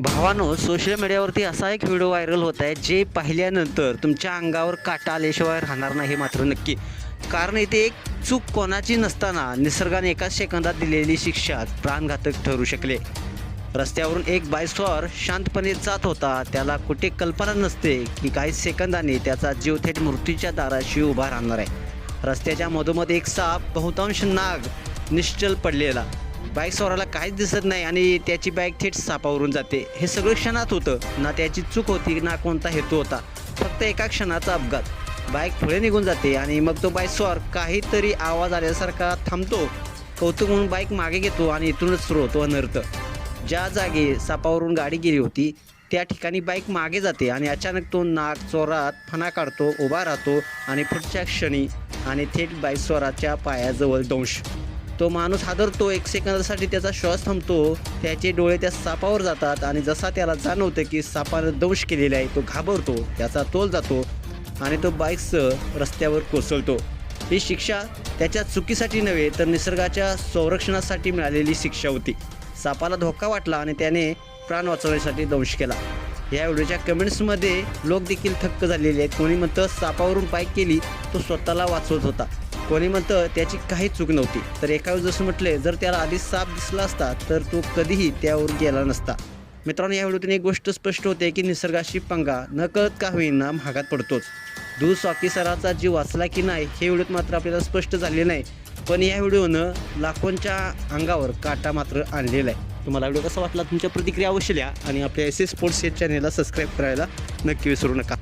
भावानो social मीडियावरती असा एक व्हिडिओ व्हायरल होत आहे जे पाहिल्यानंतर तुमच्या अंगावर काटा आल्याशिवाय राहणार नाही मात्र नक्की. कारण इथे एक चूक कोणाची नसताना निसर्गाने एकाच सेकंदात दिलेली शिक्षा प्राणघातक ठरू शकले. रस्त्यावरून एक बायस्वार शांतपणे जात होता त्याला कुठे कल्पना नसते की काही सेकंदांनी त्याचा जीव थेट मृत्यूच्या दाराशी उभा राहणार आहे. रस्त्याच्या मधोमध एक साप बहुतांश नाग निश्चल पडलेला. बाईक स्वराला काहीच दिसत नाही आणि त्याची बाईक थेट सापावरून जाते. हे सगळं क्षणात होतं. ना त्याची चूक होती ना कोणता हेतू होता. फक्त एका क्षणाचा अपघात. बाईक पुढे निघून जाते आणि मग तो बाईक स्वार काहीतरी आवाज आल्यासारखा थांबतो. कौतुक म्हणून बाईक मागे घेतो आणि इथूनच सुरू होतो अनर्थ. ज्या जागी सापावरून गाडी गेली होती त्या ठिकाणी बाईक मागे जाते आणि अचानक तो नाक चोरात फणा काढतो उभा राहतो आणि पुढच्या क्षणी आणि थेट बाईक स्वराच्या पायाजवळ दंश. तो माणूस हादरतो एक सेकंदासाठी त्याचा श्वास थांबतो त्याचे डोळे त्या सापावर जातात आणि जसा त्याला जाणवतं की सापानं दंश केलेला आहे तो घाबरतो त्याचा तोल जातो आणि तो बाईकसह रस्त्यावर कोसळतो. ही शिक्षा त्याच्या चुकीसाठी नव्हे तर निसर्गाच्या संरक्षणासाठी मिळालेली शिक्षा होती. सापाला धोका वाटला आणि त्याने प्राण वाचवण्यासाठी दंश केला. या व्हिडिओच्या कमेंट्समध्ये लोक देखील थक्क झालेले आहेत. कोणी म्हणतं सापावरून बाईक केली तो स्वतःला वाचवत होता. कोणी म्हणतं त्याची काही चूक नव्हती. तर एका जसं म्हटले जर त्याला आधीच साप दिसला असता तर तो कधीही त्यावर गेला नसता. मित्रांनो या व्हिडिओतून एक गोष्ट स्पष्ट होते की निसर्गाशी पंगा न कळत का होईना महागात पडतोच. दूध स्वाकी सराचा जीव वाचला की नाही हे व्हिडिओत मात्र आपल्याला स्पष्ट झाले नाही. पण या व्हिडिओनं लाखोंच्या अंगावर काटा मात्र आणलेला आहे. तुम्हाला व्हिडिओ कसा वाटला? तुमच्या प्रतिक्रिया अवश्य लिहा आणि आपल्या एस एस स्पोर्ट्स या चॅनेलला सबस्क्राईब करायला नक्की विसरू नका.